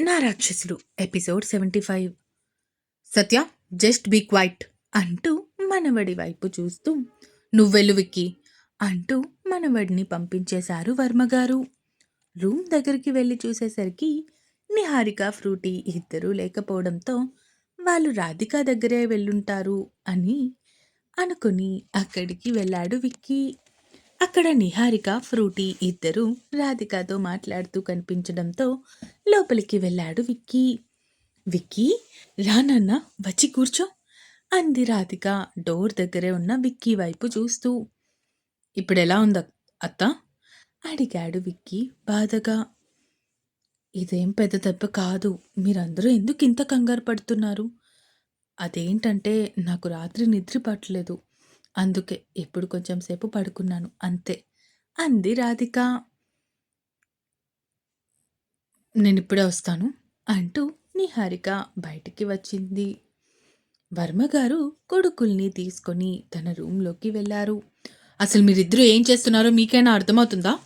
నా రాక్షసుడు episode seventy five. Satya just be quiet అంటూ మనవడి వైపు చూస్తూ నువ్వెళ్ళు విక్కి అంటూ మనవడిని పంపించేశారు వర్మగారు. రూమ్ దగ్గరికి వెళ్ళి చూసేసరికి నిహారిక ఫ్రూటీ ఇద్దరూ లేకపోవడంతో వాళ్ళు రాధిక దగ్గరే వెళ్ళుంటారు అని అనుకుని అక్కడికి వెళ్ళాడు విక్కీ. అక్కడ నిహారిక ఫ్రూటీ ఇద్దరూ రాధికతో మాట్లాడుతూ కనిపించడంతో లోపలికి వెళ్ళాడు విక్కీ. విక్కీ రానన్న వచ్చి కూర్చో అంది రాధిక డోర్ దగ్గరే ఉన్న విక్కీ వైపు చూస్తూ. ఇప్పుడెలా ఉంది అత్త? అడిగాడు విక్కీ బాధగా. ఇదేం పెద్ద దెబ్బ కాదు మీరందరూ ఎందుకు ఇంత కంగారు పడుతున్నారు? అదేంటంటే నాకు రాత్రి నిద్ర పట్టలేదు. అందుకే ఇప్పుడు కొంచెం సేపు పడుకున్నాను అంతే. అంది రాధిక. నేను ఇప్పుడే వస్తాను అంటూ నిహారిక బయటికి వచ్చింది. వర్మగారు కొడుకుల్ని తీసుకొని తన రూమ్లోకి వెళ్ళారు. అసలు మీరిద్దరూ ఏం చేస్తున్నారో మీకైనా అర్థమవుతుందా?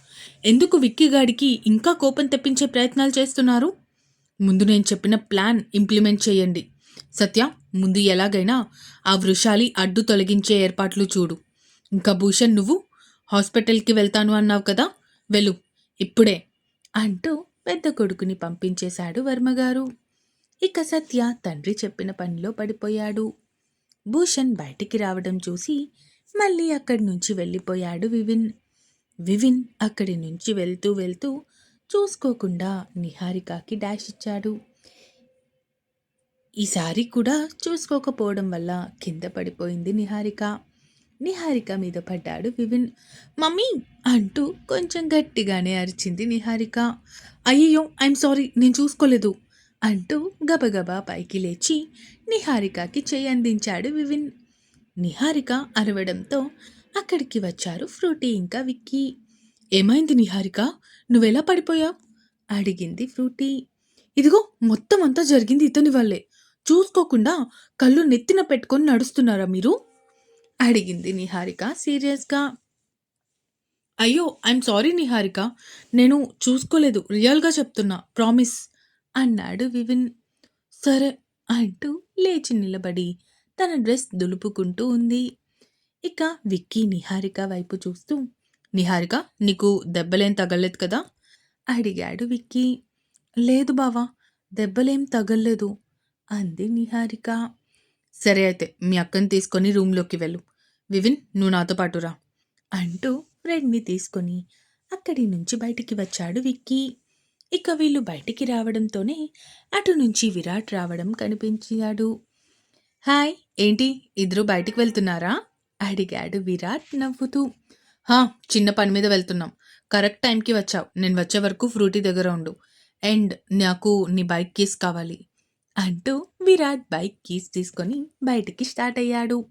ఎందుకు విక్కీగాడికి ఇంకా కోపం తెప్పించే ప్రయత్నాలు చేస్తున్నారు? ముందు నేను చెప్పిన ప్లాన్ ఇంప్లిమెంట్ చేయండి. సత్య ముందు ఎలాగైనా ఆ వృషాలి అడ్డు తొలగించే ఏర్పాట్లు చూడు. ఇంకా భూషణ్ నువ్వు హాస్పిటల్కి వెళ్తాను అన్నావు కదా వెళ్ళు ఇప్పుడే అంటూ పెద్ద కొడుకుని పంపించేశాడు వర్మగారు ఇక సత్య తండ్రి చెప్పిన పనిలో పడిపోయాడు. భూషణ్ బయటికి రావడం చూసి మళ్ళీ అక్కడి నుంచి వెళ్ళిపోయాడు వివిన్. వివిన్ అక్కడి నుంచి వెళ్తూ వెళ్తూ చూసుకోకుండా నిహారికకి డాష్ ఇచ్చాడు. ఈసారి కూడా చూసుకోకపోవడం వల్ల కింద పడిపోయింది నిహారిక. నిహారిక మీద పడ్డాడు వివిన్. మమ్మీ! అంటూ కొంచెం గట్టిగానే అరిచింది నిహారిక. అయ్యో ఐఎమ్ సారీ నేను చూసుకోలేదు అంటూ గబగబా పైకి లేచి నిహారికకి చేయి అందించాడు వివిన్. నిహారిక అరవడంతో అక్కడికి వచ్చారు ఫ్రూటీ ఇంకా విక్కీ. ఏమైంది నిహారిక? నువ్వెలా పడిపోయావు? అడిగింది ఫ్రూటీ. ఇదిగో మొత్తం అంతా జరిగింది ఇతని వల్లే. చూసుకోకుండా కళ్ళు నెత్తిన పెట్టుకొని నడుస్తున్నారా మీరు? అడిగింది నిహారిక సీరియస్గా. అయ్యో ఐఎమ్ సారీ నిహారిక. నేను చూసుకోలేదు రియల్గా చెప్తున్నా ప్రామిస్ అన్నాడు వివిన్. సరే అంటూ లేచి నిలబడి తన డ్రెస్ దులుపుకుంటూ ఉంది. ఇక విక్కీ నిహారిక వైపు చూస్తూ నిహారిక నీకు దెబ్బలేం తగలేదు కదా? అడిగాడు విక్కీ. లేదు బావా దెబ్బలేం తగల్లేదు. అంది నిహారిక. సరే అయితే మీ అక్కని తీసుకొని రూమ్లోకి వెళ్ళు. వివిన్ నువ్వు నాతో పాటు రా అంటూ ఫ్రెండ్ని తీసుకొని అక్కడి నుంచి బయటికి వచ్చాడు విక్కీ. ఇక వీళ్ళు బయటికి రావడంతోనే అటు నుంచి విరాట్ రావడం కనిపించాడు. హాయ్ ఏంటి? ఇద్దరు బయటికి వెళ్తున్నారా? అడిగాడు విరాట్ నవ్వుతూ. హా చిన్న పని మీద వెళ్తున్నాం. కరెక్ట్ టైంకి వచ్చావు. నేను వచ్చే వరకు ఫ్రూటీ దగ్గర ఉండు. అండ్ నాకు నీ బైక్ కీస్ కావాలి. అంటూ విరాట్ బైక్ కీస్ తీసుకొని బయటికి స్టార్ట్ అయ్యాడు.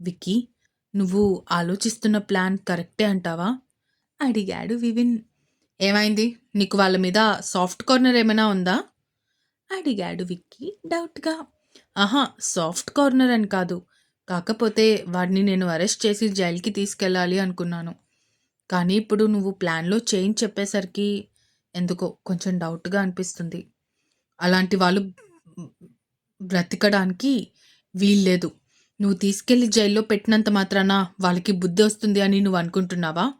విక్కీ నువ్వు ఆలోచిస్తున్న ప్లాన్ కరెక్టే అంటావా? అడిగాడు వివిన్. ఏమైంది? నీకు వాళ్ళ మీద సాఫ్ట్ కార్నర్ ఏమైనా ఉందా? అడిగాడు విక్కీ డౌట్గా. ఆహా సాఫ్ట్ కార్నర్ అని కాదు. కాకపోతే వాడిని నేను అరెస్ట్ చేసి జైలుకి తీసుకెళ్ళాలి అనుకున్నాను. కానీ ఇప్పుడు నువ్వు ప్లాన్లో చేంజ్ చెప్పేసరికి ఎందుకో కొంచెం డౌట్గా అనిపిస్తుంది. అలాంటి వాళ్ళు బ్రతకడానికి వీల్లేదు. నువ్వు తీసుకెళ్ళి జైల్లో పెట్టినంత మాత్రాన వాళ్ళకి బుద్ధి వస్తుంది అని నువ్వు అనుకుంటున్నావా?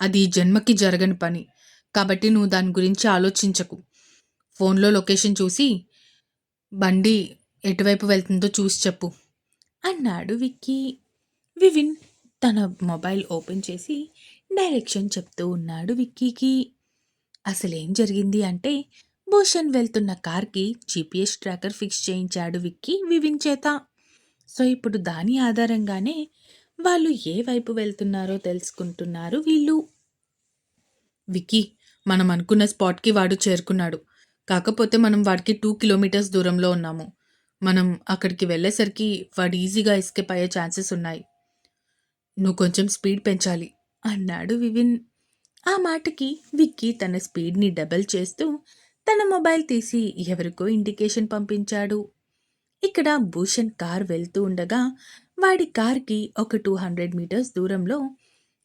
అది జన్మకి జరగని పని. కాబట్టి నువ్వు దాని గురించి ఆలోచించకు. ఫోన్లో లొకేషన్ చూసి బండి ఎటువైపు వెళ్తుందో చూసి చెప్పు. అన్నాడు విక్కీ. వివిన్ తన మొబైల్ ఓపెన్ చేసి డైరెక్షన్ చెప్తూ ఉన్నాడు విక్కీకి. అసలేం జరిగింది? అంటే భూషణ్ వెళ్తున్న కార్కి జీపీఎస్ ట్రాకర్ ఫిక్స్ చేయించాడు విక్కీ వివిన్ చేత. సో ఇప్పుడు దాని ఆధారంగానే వాళ్ళు ఏ వైపు వెళ్తున్నారో తెలుసుకుంటున్నారు వీళ్ళు. విక్కీ మనం అనుకున్న స్పాట్కి వాడు చేరుకున్నాడు. కాకపోతే మనం వాడికి టూ కిలోమీటర్స్ దూరంలో ఉన్నాము. మనం అక్కడికి వెళ్ళేసరికి వాడు ఈజీగా ఎస్కేప్ అయ్యే ఛాన్సెస్ ఉన్నాయి. నువ్వు కొంచెం స్పీడ్ పెంచాలి అన్నాడు వివిన్. ఆ మాటకి విక్కీ తన స్పీడ్ని డబల్ చేస్తూ తన మొబైల్ తీసి ఎవరికో ఇండికేషన్ పంపించాడు. ఇక్కడ భూషణ్ కార్ వెళ్తూ ఉండగా వాడి కార్కి ఒక టూ హండ్రెడ్ మీటర్స్ దూరంలో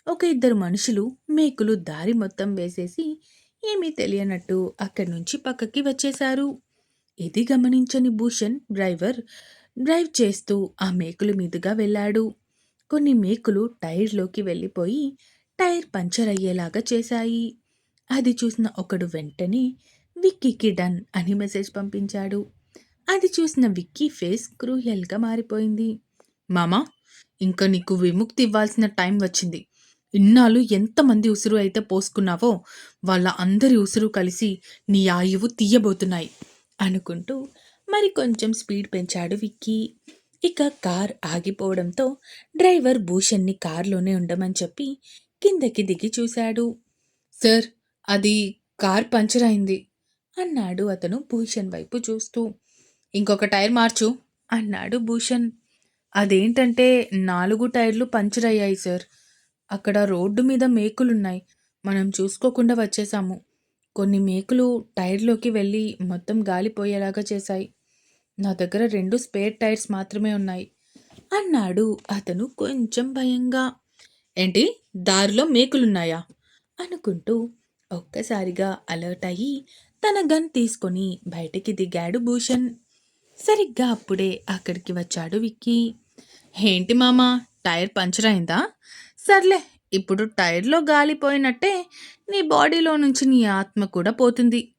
ఒక ఇద్దరు మనుషులు మేకులు దారి మొత్తం వేసేసి ఏమీ తెలియనట్టు అక్కడి నుంచి పక్కకి వచ్చేశారు. ఇది గమనించని భూషణ్ డ్రైవర్ డ్రైవ్ చేస్తూ ఆ మేకుల మీదుగా వెళ్ళాడు. కొన్ని మేకులు టైర్లోకి వెళ్ళిపోయి టైర్ పంచర్ అయ్యేలాగా చేశాయి. అది చూసిన ఒకడు వెంటనే విక్కీకి డన్ అని మెసేజ్ పంపించాడు. అది చూసిన విక్కీ ఫేస్ క్రూయల్గా మారిపోయింది. మామా ఇంకా నీకు విముక్తి ఇవ్వాల్సిన టైం వచ్చింది. ఇన్నాళ్ళు ఎంతమంది ఉసురు అయితే పోసుకున్నావో వాళ్ళ అందరి ఉసురు కలిసి నీ ఆయువు తీయబోతున్నాయి అనుకుంటూ మరి కొంచెం స్పీడ్ పెంచాడు విక్కీ. ఇక కార్ ఆగిపోవడంతో డ్రైవర్ భూషణ్ని కారులోనే ఉండమని చెప్పి కిందకి దిగి చూశాడు. సార్ అది కార్ పంచర్ అయింది. అన్నాడు అతను భూషణ్ వైపు చూస్తూ. ఇంకొక టైర్ మార్చు అన్నాడు భూషణ్. అదేంటంటే నాలుగు టైర్లు పంచర్ అయ్యాయి సార్. అక్కడ రోడ్డు మీద మేకులున్నాయి. మనం చూసుకోకుండా వచ్చేసాము. కొన్ని మేకులు టైర్లోకి వెళ్ళి మొత్తం గాలిపోయేలాగా చేశాయి. నా దగ్గర రెండు స్పేర్ టైర్స్ మాత్రమే ఉన్నాయి అన్నాడు అతను కొంచెం భయంగా. ఏంటి? దారిలో మేకులున్నాయా? అనుకుంటూ ఒక్కసారిగా అలర్ట్ అయ్యి తన గన్ తీసుకొని బయటికి దిగాడు భూషణ్. సరిగ్గా అప్పుడే అక్కడికి వచ్చాడు విక్కీ. ఏంటి మామా టైర్ పంచర్ అయిందా? సర్లే ఇప్పుడు టైర్లో గాలిపోయినట్టే నీ బాడీలో నుంచి నీ ఆత్మ కూడా పోతుంది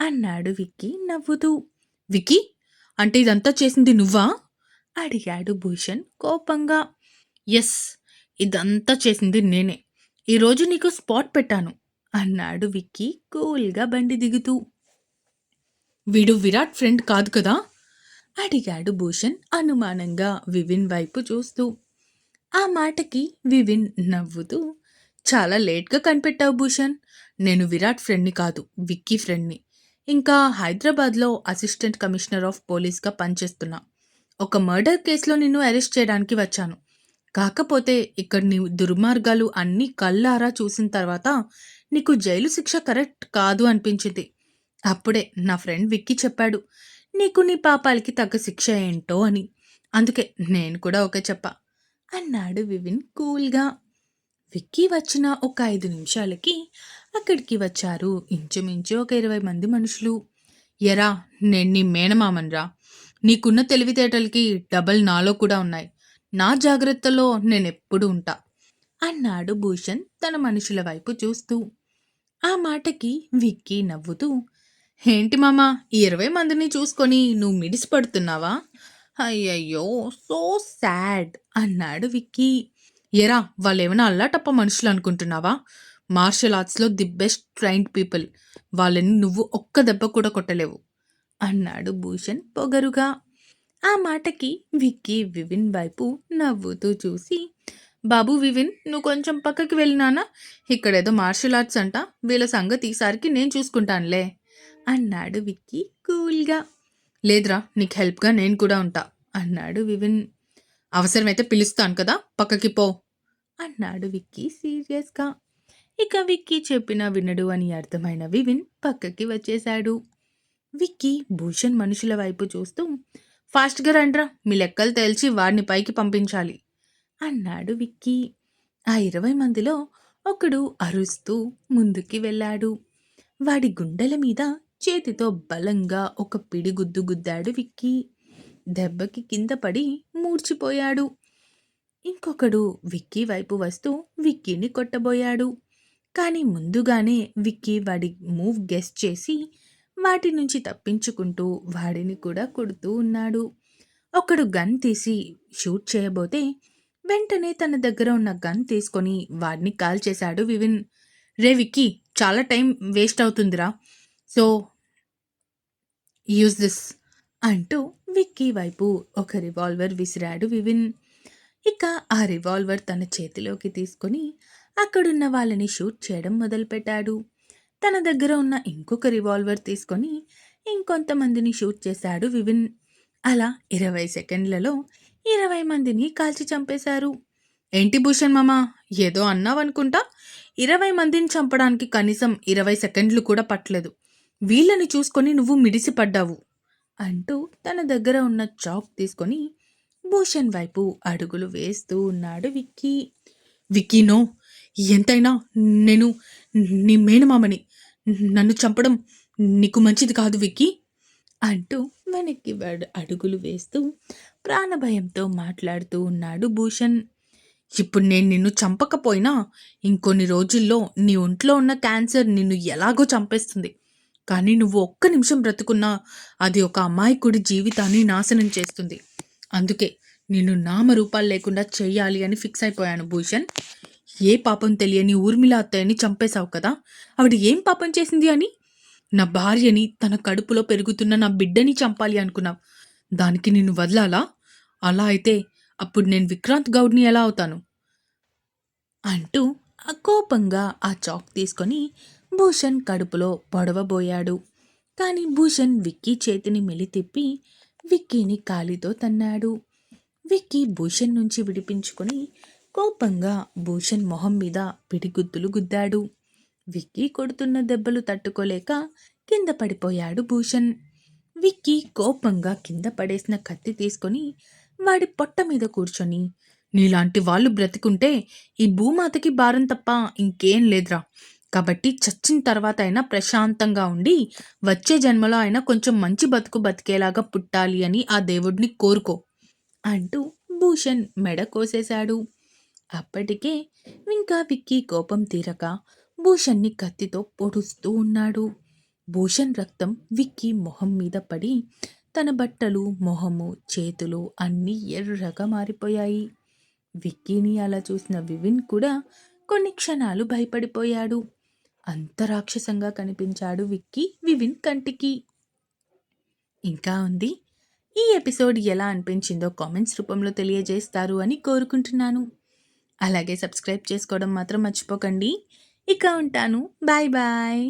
అన్నాడు విక్కీ నవ్వుతూ. విక్కీ అంటే ఇదంతా చేసింది నువ్వా? అడిగాడు భూషణ్ కోపంగా. ఎస్ ఇదంతా చేసింది నేనే. ఈరోజు నీకు స్పాట్ పెట్టాను. అన్నాడు విక్కీ కూల్గా బండి దిగుతూ. వీడు విరాట్ ఫ్రెండ్ కాదు కదా? అడిగాడు భూషణ్ అనుమానంగా వివిన్ వైపు చూస్తూ. ఆ మాటకి వివిన్ నవ్వుతూ చాలా లేట్గా కనిపెట్టావు భూషణ్. నేను విరాట్ ఫ్రెండ్ని కాదు విక్కీ ఫ్రెండ్ని. ఇంకా హైదరాబాద్లో అసిస్టెంట్ కమిషనర్ ఆఫ్ పోలీస్గా పనిచేస్తున్నా. ఒక మర్డర్ కేసులో నిన్ను అరెస్ట్ చేయడానికి వచ్చాను. కాకపోతే ఇక్కడ నీ దుర్మార్గాలు అన్నీ కళ్ళారా చూసిన తర్వాత నీకు జైలు శిక్ష కరెక్ట్ కాదు అనిపించింది. అప్పుడే నా ఫ్రెండ్ విక్కీ చెప్పాడు నీకు నీ పాపాలకి తగ్గ శిక్ష ఏంటో అని. అందుకే నేను కూడా ఓకే చెప్ప అన్నాడు వివిన్ కూల్గా. విక్కీ వచ్చిన ఒక ఐదు నిమిషాలకి అక్కడికి వచ్చారు ఇంచుమించు ఒక ఇరవై మంది మనుషులు. ఎరా నేను నీ మేనమామన్రా. నీకున్న తెలివితేటలకి డబల్ నాలో కూడా ఉన్నాయి. నా జాగ్రత్తలో నేనెప్పుడు ఉంటా అన్నాడు భూషణ్ తన మనుషుల వైపు చూస్తూ. ఆ మాటకి విక్కీ నవ్వుతూ ఏంటి మామా ఇరవై మందిని చూసుకొని నువ్వు మిడిసిపడుతున్నావా? అయ్యయ్యో సో సాడ్ అన్నాడు విక్కీ. ఎరా వాళ్ళేమైనా అల్లాటప్ప మనుషులు అనుకుంటున్నావా? మార్షల్ ఆర్ట్స్లో ది బెస్ట్ ట్రైన్డ్ పీపుల్ వాళ్ళని నువ్వు ఒక్క దెబ్బ కూడా కొట్టలేవు అన్నాడు భూషణ్ పొగరుగా. ఆ మాటకి విక్కీ వివిన్ వైపు నవ్వుతూ చూసి బాబు వివిన్ నువ్వు కొంచెం పక్కకి వెళ్ళినానా ఇక్కడేదో మార్షల్ ఆర్ట్స్ అంట. వీళ్ళ సంగతి ఈసారికి నేను చూసుకుంటానులే. అన్నాడు విక్కీ కూల్గా. లేదురా నీకు హెల్ప్గా నేను కూడా ఉంటా అన్నాడు వివిన్. అవసరమైతే పిలుస్తాను కదా పక్కకి పో అన్నాడు విక్కీ సీరియస్గా. ఇక విక్కీ చెప్పిన వినడు అని అర్థమైన వివిన్ పక్కకి వచ్చేశాడు. విక్కీ భూషణ్ మనుషుల వైపు చూస్తూ ఫాస్ట్గా రండ్రా మీ లెక్కలు తేల్చి వాడిని పైకి పంపించాలి. అన్నాడు విక్కీ. ఆ ఇరవై మందిలో ఒకడు అరుస్తూ ముందుకి వెళ్ళాడు. వాడి గుండెల మీద చేతితో బలంగా ఒక పిడిగుద్దు గుద్దాడు విక్కీ. దెబ్బకి కింద పడి మూర్చిపోయాడు. ఇంకొకడు విక్కీ వైపు వస్తూ విక్కీని కొట్టబోయాడు. కానీ ముందుగానే విక్కీ వాడి మూవ్ గెస్ చేసి వాటి నుంచి తప్పించుకుంటూ వాడిని కూడా కొడుతూ ఉన్నాడు. ఒకడు గన్ తీసి షూట్ చేయబోతే వెంటనే తన దగ్గర ఉన్న గన్ తీసుకొని వాడిని కాల్ చేశాడు వివిన్. రే విక్కీ చాలా టైం వేస్ట్ అవుతుందిరా. సో యూజ్ దిస్ అంటూ విక్కీ వైపు ఒక రివాల్వర్ విసిరాడు వివిన్. ఇక ఆ రివాల్వర్ తన చేతిలోకి తీసుకొని అక్కడున్న వాళ్ళని షూట్ చేయడం మొదలుపెట్టాడు. తన దగ్గర ఉన్న ఇంకొక రివాల్వర్ తీసుకొని ఇంకొంతమందిని షూట్ చేశాడు వివిన్. అలా ఇరవై సెకండ్లలో ఇరవై మందిని కాల్చి చంపేశారు. ఏంటి భూషణ్ మామ? ఏదో అన్నావనుకుంటా? ఇరవై మందిని చంపడానికి కనీసం ఇరవై సెకండ్లు కూడా పట్టలేదు. వీళ్ళని చూసుకొని నువ్వు మిడిసిపడ్డావు అంటూ తన దగ్గర ఉన్న చాక్ తీసుకొని భూషణ్ వైపు అడుగులు వేస్తూ ఉన్నాడు విక్కీ. విక్కీనో ఎంతైనా నేను నీ మేనమామని. నన్ను చంపడం నీకు మంచిది కాదు విక్కీ అంటూ వెనక్కి అడుగులు వేస్తూ ప్రాణభయంతో మాట్లాడుతూ ఉన్నాడు భూషణ్. ఇప్పుడు నేను నిన్ను చంపకపోయినా ఇంకొన్ని రోజుల్లో నీ ఒంట్లో ఉన్న క్యాన్సర్ నిన్ను ఎలాగో చంపేస్తుంది. కానీ నువ్వు ఒక్క నిమిషం బ్రతుకున్నా అది ఒక అమాయకుడి జీవితాన్ని నాశనం చేస్తుంది. అందుకే నిన్ను నామరూపాలు లేకుండా చేయాలి అని ఫిక్స్ అయిపోయాను భూషణ్. ఏ పాపం తెలియని ఊర్మిళ అత్తయ్యని చంపేశావు కదా? ఆవిడ ఏం పాపం చేసింది అని? నా భార్యని తన కడుపులో పెరుగుతున్న నా బిడ్డని చంపాలి అనుకున్నావు. దానికి నిన్ను వదలాలా? అలా అయితే అప్పుడు నేను విక్రాంత్ గౌడ్ని ఎలా అవుతాను? అంటూ ఆ కోపంగా ఆ చాక్ తీసుకొని భూషణ్ కడుపులో పొడవబోయాడు. కానీ భూషణ్ విక్కీ చేతిని మెలితిప్పి విక్కీని కాలితో తన్నాడు. విక్కీ భూషణ్ నుంచి విడిపించుకొని కోపంగా భూషణ్ మొహం మీద పిడిగుద్దులు గుద్దాడు. విక్కీ కొడుతున్న దెబ్బలు తట్టుకోలేక కింద పడిపోయాడు భూషణ్. విక్కీ కోపంగా కింద పడేసిన కత్తి తీసుకొని వాడి పొట్ట మీద కూర్చొని నీలాంటి వాళ్ళు బ్రతికుంటే ఈ భూమాతకి భారం తప్ప ఇంకేం లేదురా. కాబట్టి చచ్చిన తర్వాత అయినా ప్రశాంతంగా ఉండి వచ్చే జన్మలో అయినా కొంచెం మంచి బతుకు బతికేలాగా పుట్టాలి అని ఆ దేవుడిని కోరుకో అంటూ భూషణ్ మెడ కోసేశాడు. అప్పటికే ఇంకా విక్కీ కోపం తీరక భూషణ్ని కత్తితో పొడుస్తూ ఉన్నాడు. భూషణ్ రక్తం విక్కీ మొహం మీద పడి తన బట్టలు మొహము చేతులు అన్నీ ఎర్రగా మారిపోయాయి. విక్కీని అలా చూసిన వివిన్ కూడా కొన్ని క్షణాలు భయపడిపోయాడు. అంత రాక్షసంగా కనిపించాడు విక్కీ వివిన్ కంటికి. ఇంకా ఉంది. ఈ ఎపిసోడ్ ఎలా అనిపించిందో కామెంట్స్ రూపంలో తెలియజేస్తారు అని కోరుకుంటున్నాను. అలాగే సబ్స్క్రైబ్ చేసుకోవడం మాత్రం మర్చిపోకండి. ఇక ఉంటాను. Bye bye.